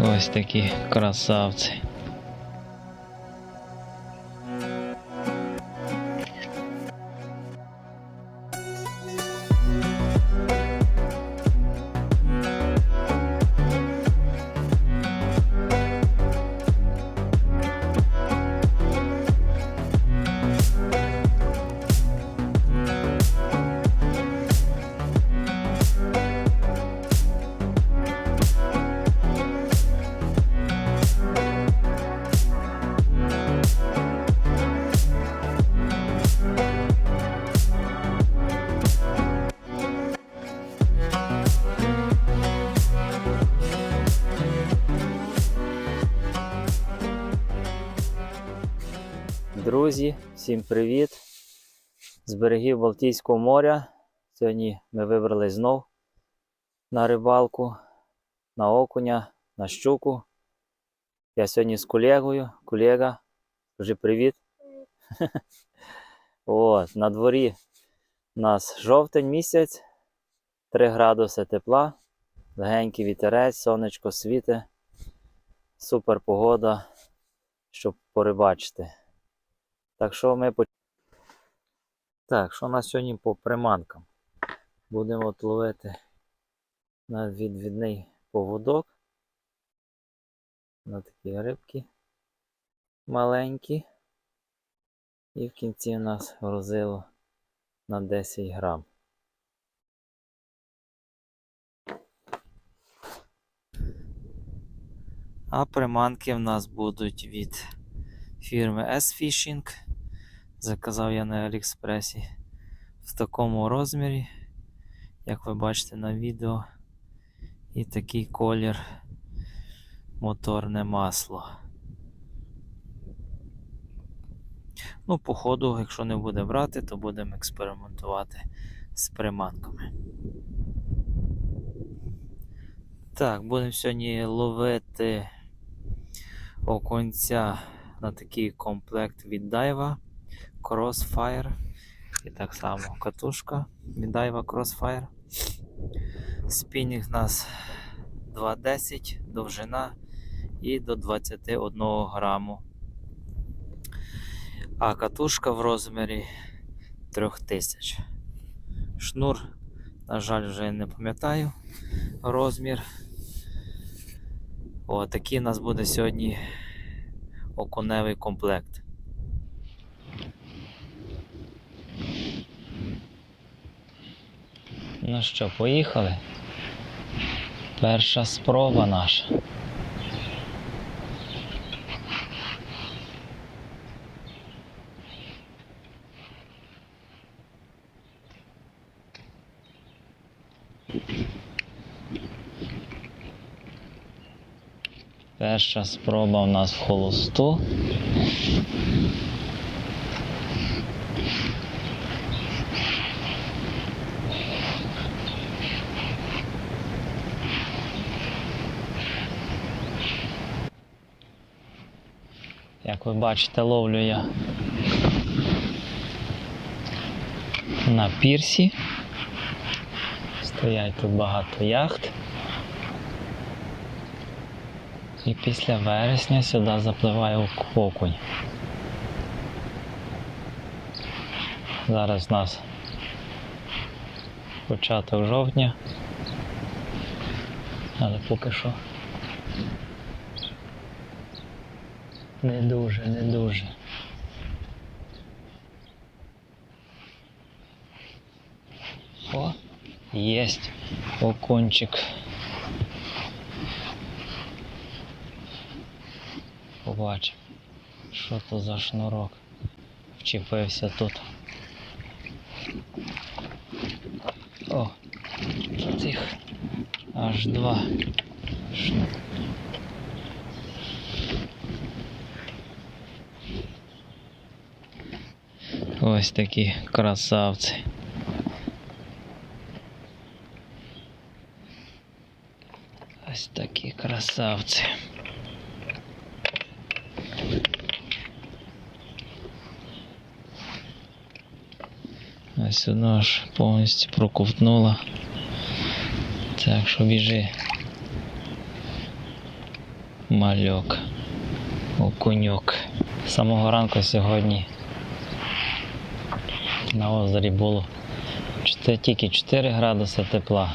Ось такі красавці. Друзі, всім привіт! З берегів Балтійського моря. Сьогодні ми вибрали знов на рибалку, на окуня, на щуку. Я сьогодні з колегою. Колега, скажи привіт. От, на дворі у нас жовтень місяць, 3 градуси тепла, легенький вітерець, сонечко світе. Супер погода, щоб порибачити. Так що ми. Так, що у нас сьогодні по приманкам? Будемо от ловити на відвідний поводок. На такі рибки маленькі. І в кінці у нас грузило на 10 грам. А приманки в нас будуть від фірми S-Fishing. Заказав я на Аліекспресі в такому розмірі, як ви бачите на відео. І такий колір моторне масло. Ну, по ходу, якщо не буде брати, то будемо експериментувати з приманками. Так, будемо сьогодні ловити окунця на такий комплект від Daiwa Crossfire. І так само катушка від Crossfire. Спінінг у нас 2,10, довжина і до 21 граму. А катушка в розмірі 3000. Шнур, на жаль, вже не пам'ятаю розмір. О, такий у нас буде сьогодні окуневий комплект. Ну що, поїхали? Перша спроба наша. Перша спроба у нас в холосту. Бачите, ловлю я на пірсі. Стоять тут багато яхт. І після вересня сюди запливає окунь. Зараз у нас початок жовтня. Але поки що не дуже, не дуже. О, єсть окунчик. Побачимо, що то за шнурок вчепився тут. О, їх аж два. Шну- Ось такі красавці. Ось такі красавці. Ось воно аж повністю проковтнуло. Так що біжи. Мальок. Окуньок. З самого ранку сьогодні на озері було тільки 4 градуси тепла.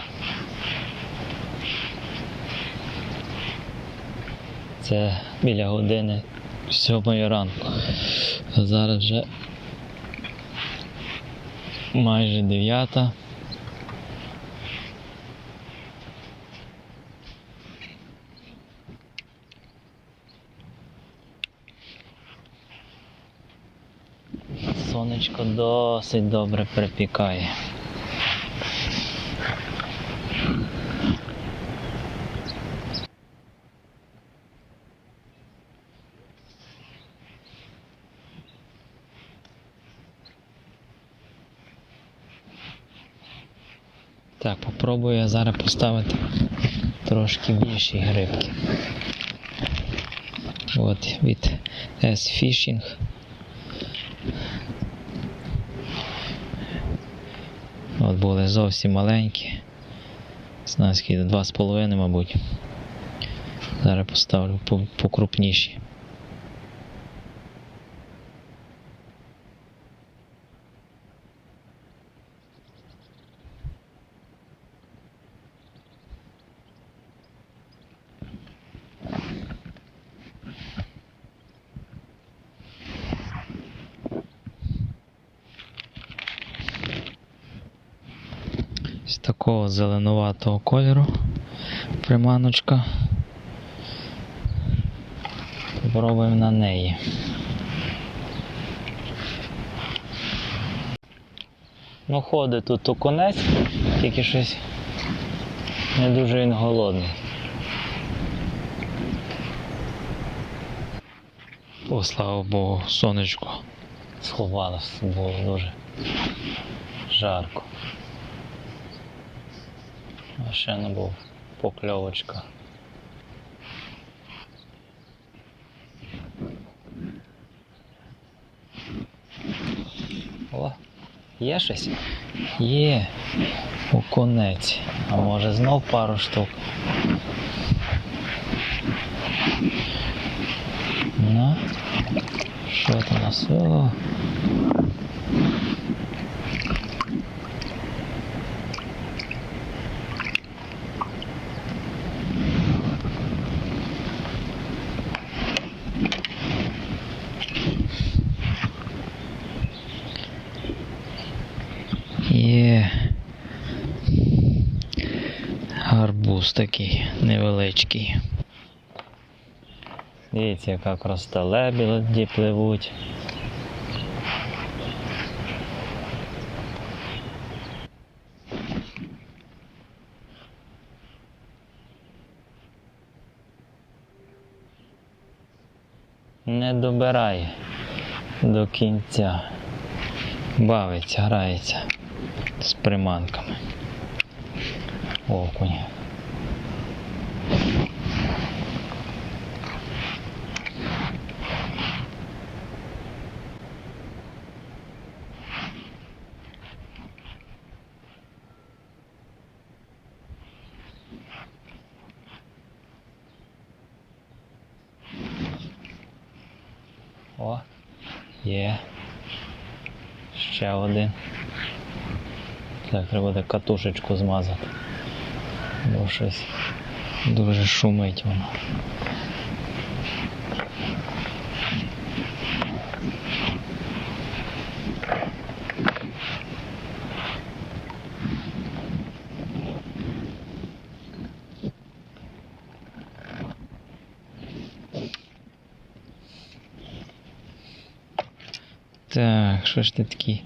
Це біля години 7 ранку. Зараз вже майже 9. Яблучко досить добре припікає. Так, попробую я зараз поставити трошки більші грибки. От від S-Fishing. От були зовсім маленькі. Знаю, скільки, два з половиною, мабуть. Зараз поставлю по- покрупніші. З такого зеленуватого кольору приманочка. Попробуємо на неї. Ну, ходить тут окунець, тільки щось не дуже він голодний. О, слава Богу, сонечко сховалося, було дуже жарко. Ще не був покльовочка. О, є щось? Є. Окунець. А може знов пару штук. Ну, що там у нас? О. Гарбуз такий невеличкий. Дивіться, яка красота лебеді пливуть. Не добирає до кінця. Бавиться, грається з приманками. Окунь. О, є. Ще один. Так, треба буде катушечку змазати. Бо щось дуже шумить воно. Так, що ж ти такий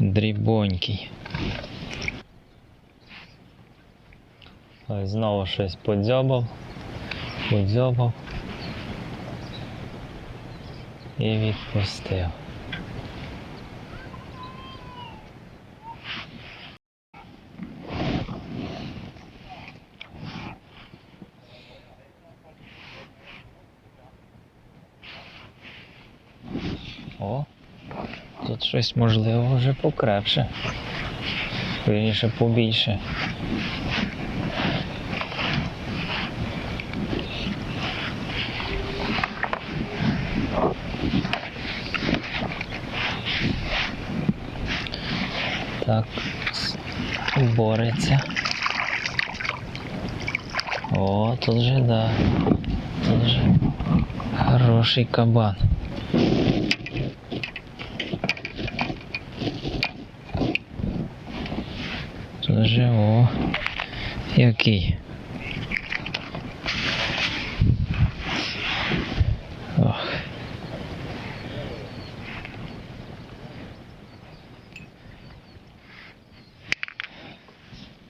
дрібонький? Ось знову щось подзьобав, подзьобав і відпустив. О, тут щось можливо вже покрепше. Вірніше побільше. Бореться. О, тут же да. Тут же хороший кабан. Тут же о. Який. Ох.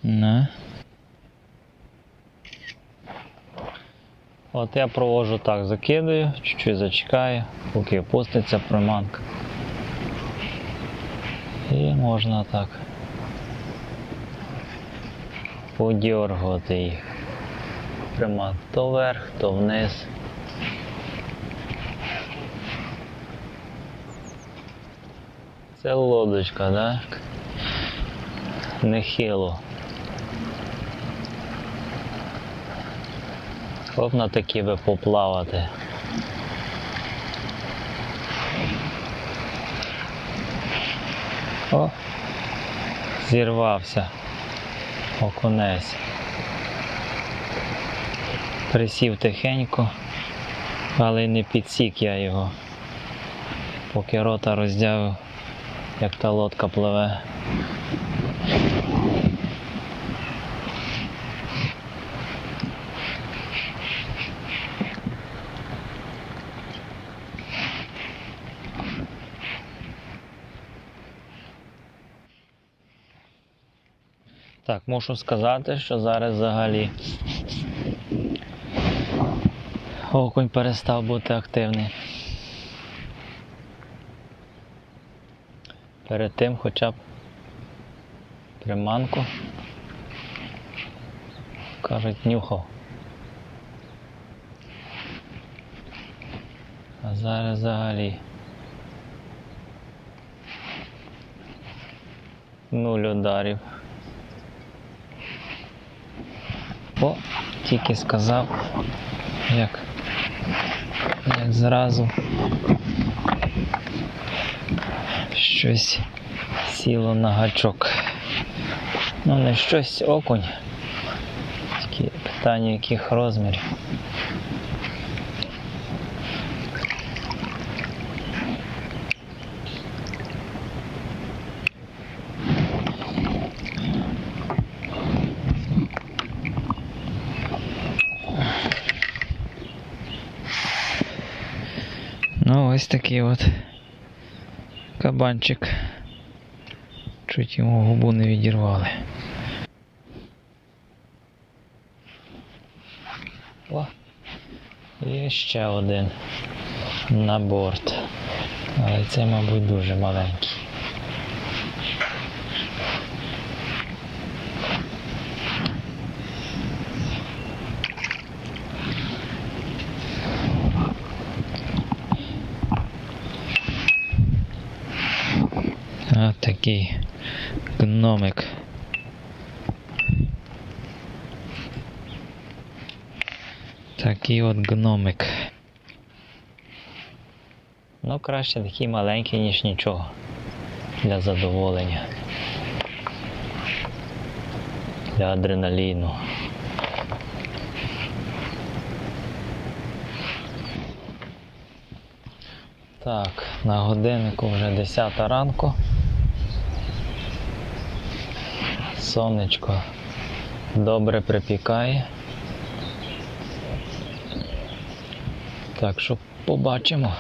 На. От я провожу так, закидаю, чуть-чуть зачекаю, поки опуститься приманка. І можна так подергувати їх. Приманк то вверх, то вниз. Це лодочка, так? Нехило. Хоп на такі би поплавати. О, зірвався окунець. Присів тихенько, але не підсік я його, поки рота роздявив, як та лодка пливе. Так, мушу сказати, що зараз взагалі окунь перестав бути активний. Перед тим хоча б приманку, кажуть, нюхав. А зараз взагалі нуль ударів. О, тільки сказав, як, як зразу щось сіло на гачок. Ну не щось окунь. Тільки питання яких розмірів. Ну, ось такий от кабанчик. Чуть йому губу не відірвали. О, і ще один на борт. Але це, мабуть, дуже маленький. От такий гномик. Такий от гномик. Ну, краще такий маленький, ніж нічого. Для задоволення. Для адреналіну. Так, на годиннику вже 10 ранку. Сонечко добре припікає. Так що побачимо,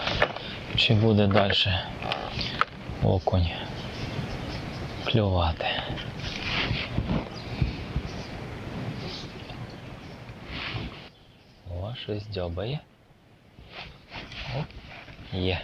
чи буде далі окунь клювати. О, щось дзьобає. О, є.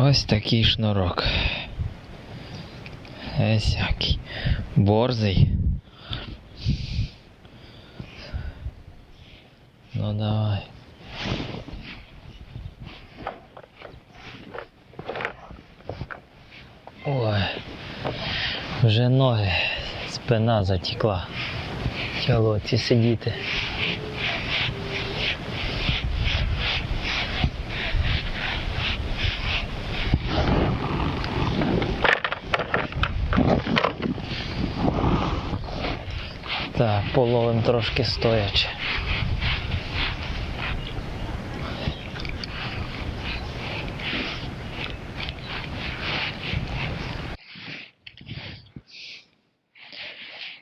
Ось такий шнурок. Ось який. Борзий. Ну давай. Ой, вже ноги, спина затекла. Тіло ці сидіти. Половим трошки стоячи.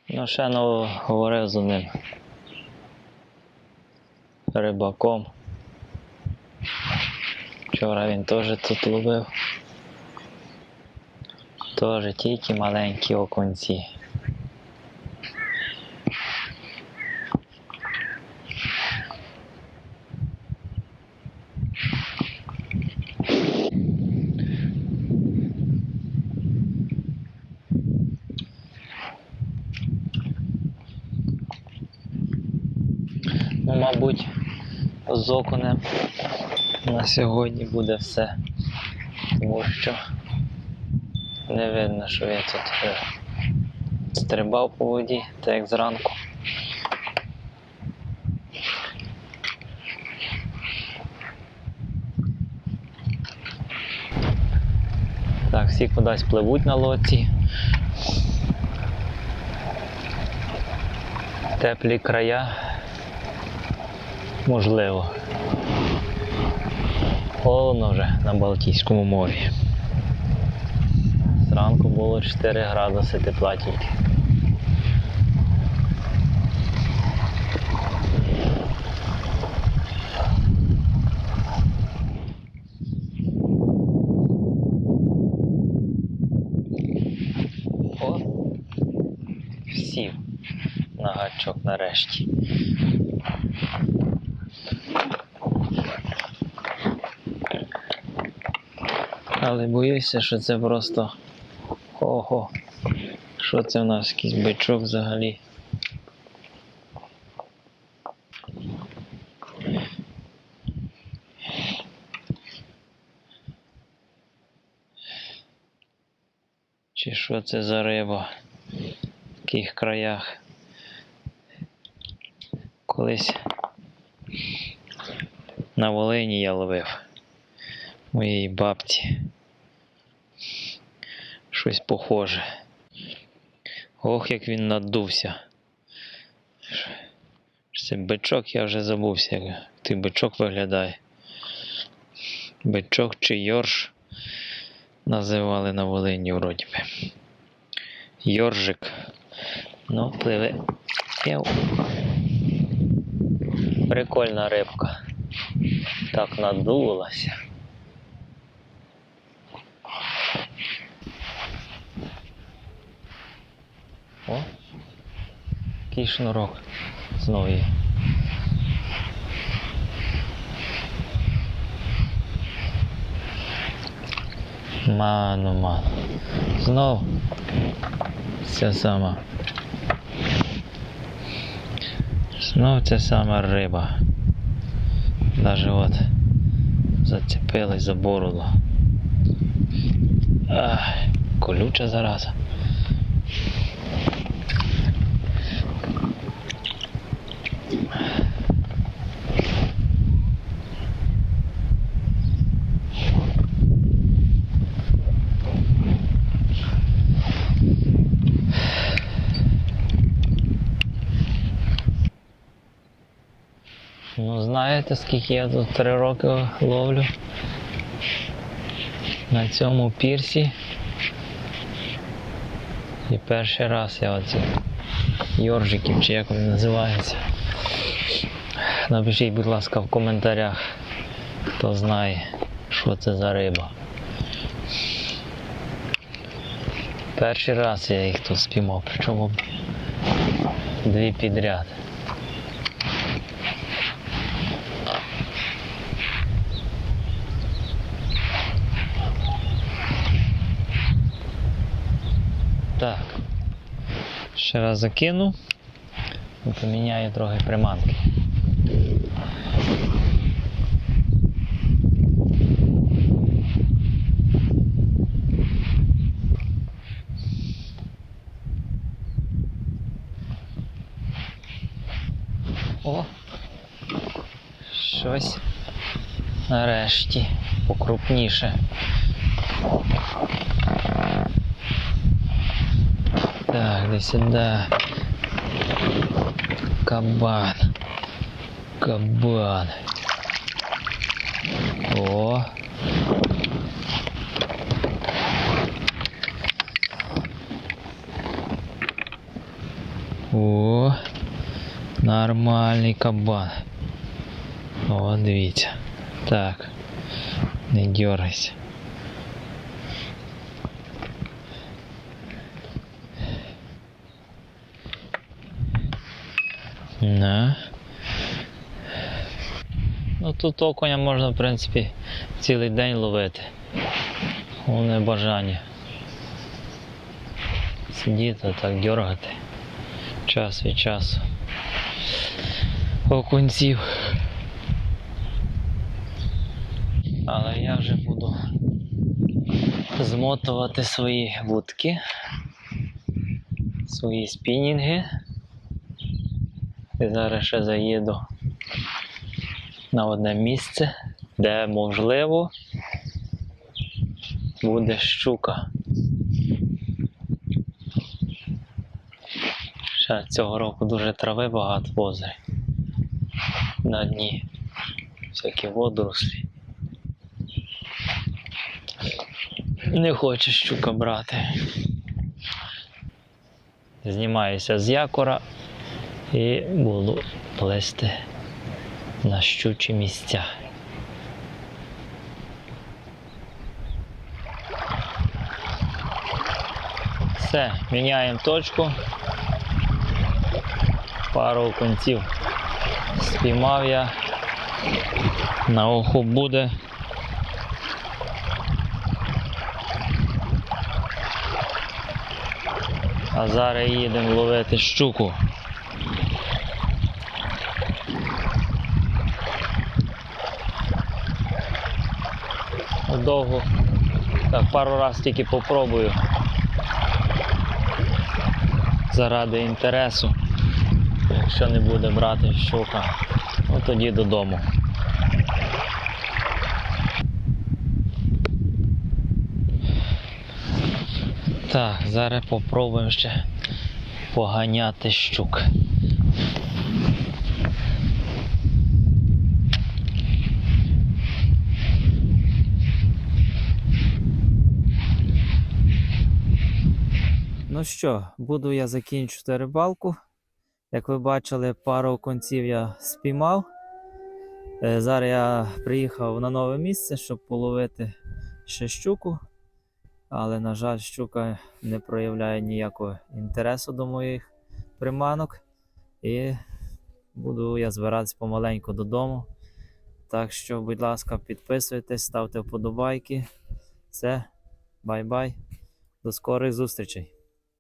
Ну, ще ну, говорив з одним рибаком. Вчора він теж тут ловив. Теж тільки маленькі окунці. Ну, мабуть, з окунем на сьогодні буде все. Тому що не видно, що я тут е, стрибав по воді, так як зранку. Так, всі кудись пливуть на лодці. Теплі края. Можливо. Холодно вже на Балтійському морі. Зранку було 4 градуси тепла тільки. О, сів на гачок нарешті. Але боюся, що це просто ого. Що це в нас якийсь бичок взагалі? Чи що це за риба в таких краях? Колись на Волині я ловив моєї бабці. Щось похоже. Ох, як він надувся. Це бичок, я вже забувся, як той бичок виглядає. Бичок чи йорш називали на Волині вроді би. Йоржик. Ну, пливе. П'яв. Прикольна рибка. Так надулася. О, який шнурок знову є. Ману, ману. Знов ця сама. Знов ця сама риба. Даже от зацепилась за бороду. Ах, колюча зараза. Ну, знаєте, скільки я тут три роки ловлю на цьому пірсі. І перший раз я оці йоржиків, чи як вони називаються. Напишіть, будь ласка, в коментарях, хто знає, що це за риба. Перший раз я їх тут спіймав, причому дві підряд. Ще раз закину і поміняю трохи приманки. О, щось нарешті покрупніше. Так, де сюди. Кабан. Кабан. О. О. Нормальний кабан. О, дивіться. Так. Не дергайся. На. Ну тут окуня можна, в принципі, цілий день ловити. Головне бажання. Сидіти так дергати. Час від часу. Окунців. Але я вже буду змотувати свої вудки, свої спінінги. І зараз ще заїду на одне місце, де можливо буде щука. Ще цього року дуже трави багато в озері. На дні. Всякі водорослі. Не хоче щука брати. Знімаюся з якора і буду плести на щучі місця. Все, міняємо точку. Пару конців спіймав я. На уху буде. А зараз їдемо ловити щуку. Довго. Так, пару раз тільки попробую. Заради інтересу. Якщо не буде брати щука, ну тоді додому. Так, зараз попробуємо ще поганяти щук. Ну що, буду я закінчувати рибалку. Як ви бачили, пару конців я спіймав. Е, Зараз я приїхав на нове місце, щоб половити ще щуку. Але, на жаль, щука не проявляє ніякого інтересу до моїх приманок. І буду я збиратися помаленьку додому. Так що, будь ласка, підписуйтесь, ставте вподобайки. Все, бай-бай. До скорих зустрічей.